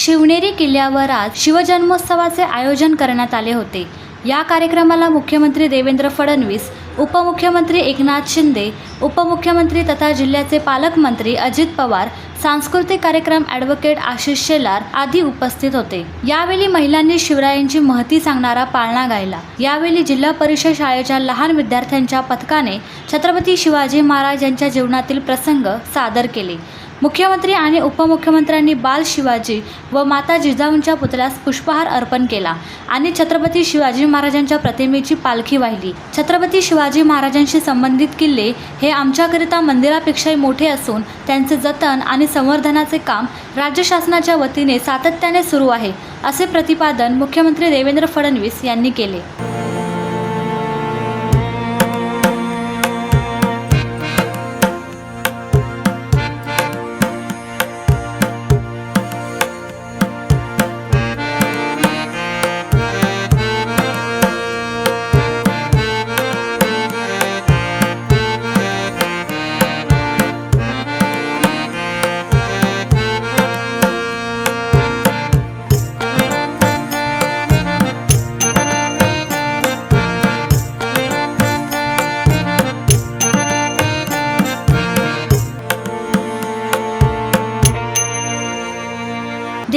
शिवनेरी किल्ल्यावर आज शिवजन्मोत्सवाचे आयोजन करण्यात आले होते. या कार्यक्रमाला मुख्यमंत्री देवेंद्र फडणवीस उपमुख्यमंत्री एकनाथ शिंदे उपमुख्यमंत्री तथा जिल्ह्याचे पालकमंत्री अजित पवार सांस्कृतिक कार्यक्रम ॲडव्होकेट आशिष शेलार आदी उपस्थित होते. यावेळी महिलांनी शिवरायांची महती सांगणारा पाळणा गायला. यावेळी जिल्हा परिषद शाळेच्या लहान विद्यार्थ्यांच्या पथकाने छत्रपती शिवाजी महाराज यांच्या जीवनातील प्रसंग सादर केले. मुख्यमंत्री आणि उपमुख्यमंत्र्यांनी बाल शिवाजी व माता जिजाऊंच्या पुतळ्यास पुष्पहार अर्पण केला आणि छत्रपती शिवाजी महाराजांच्या प्रतिमेची पालखी वाहिली. छत्रपती शिवाजी महाराजांशी संबंधित किल्ले हे आमच्याकरिता मंदिरापेक्षाही मोठे असून त्यांचे जतन आणि संवर्धनाचे काम राज्य शासनाच्या वतीने सातत्याने सुरू आहे असे प्रतिपादन मुख्यमंत्री देवेंद्र फडणवीस यांनी केले.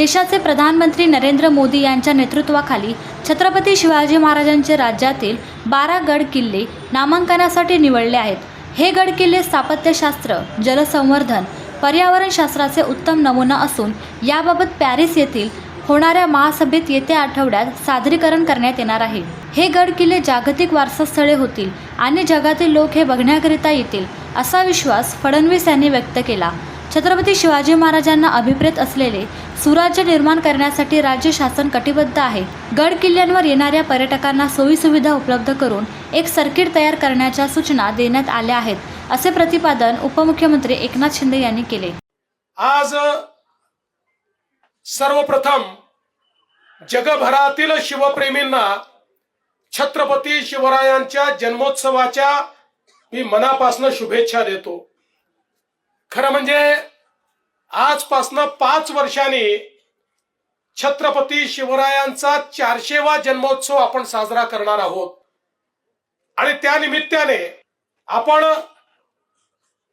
देशाचे प्रधानमंत्री नरेंद्र मोदी यांच्या नेतृत्वाखाली छत्रपती शिवाजी महाराजांचे राज्यातील बारा गड किल्ले नामांकनासाठी निवडले आहेत. हे गड किल्ले स्थापत्यशास्त्र जलसंवर्धन पर्यावरणशास्त्राचे उत्तम नमुना असून याबाबत पॅरिस येथील होणाऱ्या महासभेत येत्या आठवड्यात सादरीकरण करण्यात येणार आहे. हे गड किल्ले जागतिक वारसास्थळे होतील आणि जगातील लोक हे बघण्याकरिता येतील असा विश्वास फडणवीस यांनी व्यक्त केला. छत्रपती शिवाजी महाराजांना अभिप्रेत असलेले सुराज्य निर्माण करण्यासाठी राज्य शासन कटिबद्ध आहे. गड किल्ल्यांवर येणाऱ्या पर्यटकांना सोयीसुविधा उपलब्ध करून एक सर्किट तयार करण्याच्या सूचना देण्यात आल्या आहेत असे प्रतिपादन उपमुख्यमंत्री एकनाथ शिंदे यांनी केले. आज सर्वप्रथम जगभरातील शिवप्रेमींना छत्रपती शिवरायांच्या जन्मोत्सवाच्या मी मनापासून शुभेच्छा देतो. खरं म्हणजे आजपासनं पाच वर्षांनी छत्रपती शिवरायांचा चारशेवा जन्मोत्सव आपण साजरा करणार आहोत. आणि त्या निमित्ताने आपण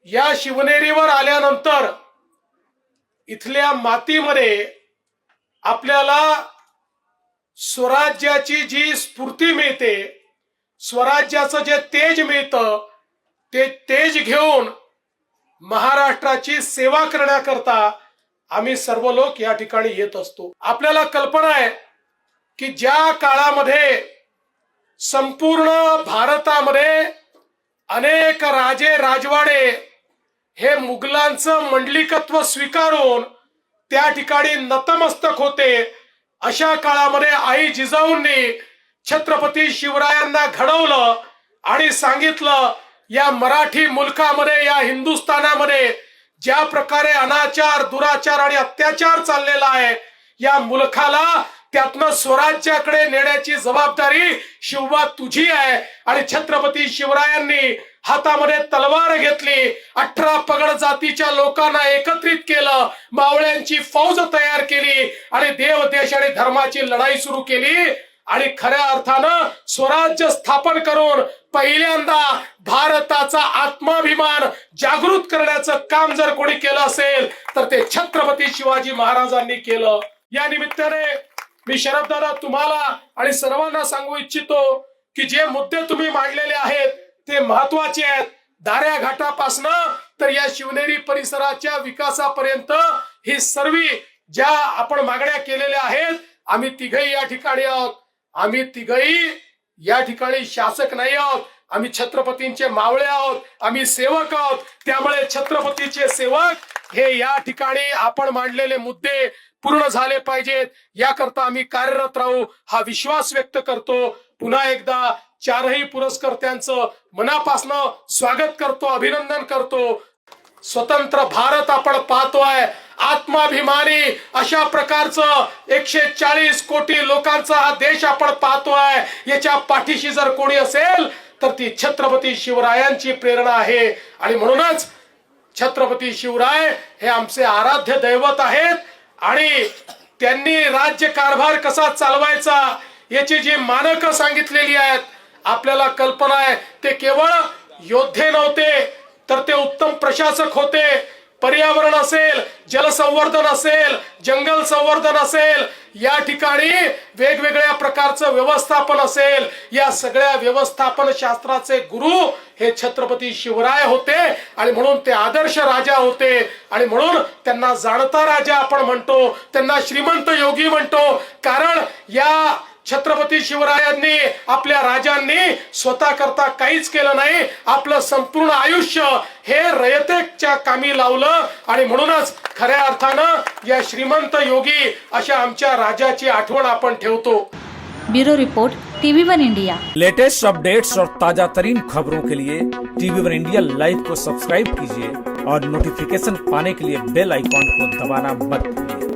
या शिवनेरीवर आल्यानंतर इथल्या मातीमध्ये आपल्याला स्वराज्याची जी स्फूर्ती मिळते स्वराज्याचं जे तेज मिळतं ते तेज घेऊन महाराष्ट्राची सेवा करण्याकरता आम्ही सर्व लोक या ठिकाणी येत असतो. आपल्याला कल्पना आहे की ज्या काळामध्ये संपूर्ण भारतामध्ये अनेक राजे राजवाडे हे मुघलांचं मंडलिकत्व स्वीकारून त्या ठिकाणी नतमस्तक होते अशा काळामध्ये आई जिजाऊंनी छत्रपती शिवरायांना घडवलं आणि सांगितलं या मराठी मुलखामध्ये या हिंदुस्थानामध्ये ज्या प्रकारे अनाचार दुराचार आणि अत्याचार चाललेला आहे या मुलखाला त्यातनं स्वराज्याकडे नेण्याची जबाबदारी शिवबा तुझी आहे. आणि छत्रपती शिवरायांनी हातामध्ये तलवार घेतली अठरा पगड जातीच्या लोकांना एकत्रित केलं मावळ्यांची फौज तयार केली आणि देव देश आणि धर्माची लढाई सुरू केली. आणि खऱ्या अर्थानं स्वराज्य स्थापन करून पहिल्यांदा भारताचा आत्माभिमान जागृत करण्याचं काम जर कोणी केलं असेल तर ते छत्रपती शिवाजी महाराजांनी केलं. या निमित्ताने मी शरददादा तुम्हाला आणि सर्वांना सांगू इच्छितो की जे मुद्दे तुम्ही मांडलेले आहेत ते महत्त्वाचे आहेत. दाऱ्या घाटापासनं तर या शिवनेरी परिसराच्या विकासापर्यंत ही सर्व ज्या आपण मागण्या केलेल्या आहेत आम्ही तिघही या ठिकाणी आहोत. आम्ही तिघही या ठिकाणी शासक नाही आहोत. आम्ही छत्रपतींचे मावळे आहोत. आम्ही सेवक आहोत. त्यामुळे छत्रपतीचे सेवक हे या ठिकाणी आपण मांडलेले मुद्दे पूर्ण झाले पाहिजेत. याकरता आम्ही कार्यरत राहू हा विश्वास व्यक्त करतो. पुन्हा एकदा चारही पुरस्कर्त्यांचं मनापासनं स्वागत करतो अभिनंदन करतो. स्वतंत्र भारत आपण पाहतोय. आत्माभिमानी अशा प्रकारचं एकशे चाळीस कोटी लोकांचा हा देश आपण पाहतोय. याच्या पाठीशी जर कोणी असेल तर ती छत्रपती शिवरायांची प्रेरणा आहे. आणि म्हणूनच छत्रपती शिवराय हे आमचे आराध्य दैवत आहेत. आणि त्यांनी राज्य कारभार कसा चालवायचा याची जी मानकं सांगितलेली आहेत आपल्याला कल्पना आहे ते केवळ योद्धे नव्हते तर ते उत्तम प्रशासक होते. पर्यावरण असेल जलसंवर्धन असेल जंगल संवर्धन असेल या ठिकाणी वेगवेगळ्या प्रकारचं व्यवस्थापन असेल. या सगळ्या व्यवस्थापन शास्त्राचे गुरु हे छत्रपती शिवराय होते आणि म्हणून ते आदर्श राजा होते. आणि म्हणून त्यांना जाणता राजा आपण म्हणतो त्यांना श्रीमंत योगी म्हणतो. कारण या छत्रपती शिवरायांनी आपल्या राजांनी स्वतः करता काहीच केलं नाही. आपलं संपूर्ण आयुष्य हे रयतेच्या कामी लावलं आणि म्हणूनच खऱ्या अर्थानं या श्रीमंत योगी अशा आमच्या राजाची आठवण आपण ठेवतो. Bureau report TV one India. Latest updates और ताजा तरीन खबरों के लिए टीवी वन इंडिया लाइव को सब्सक्राइब कीजिए और नोटिफिकेशन पाने के लिए बेल आइकॉन को दबाना मत भूलिए।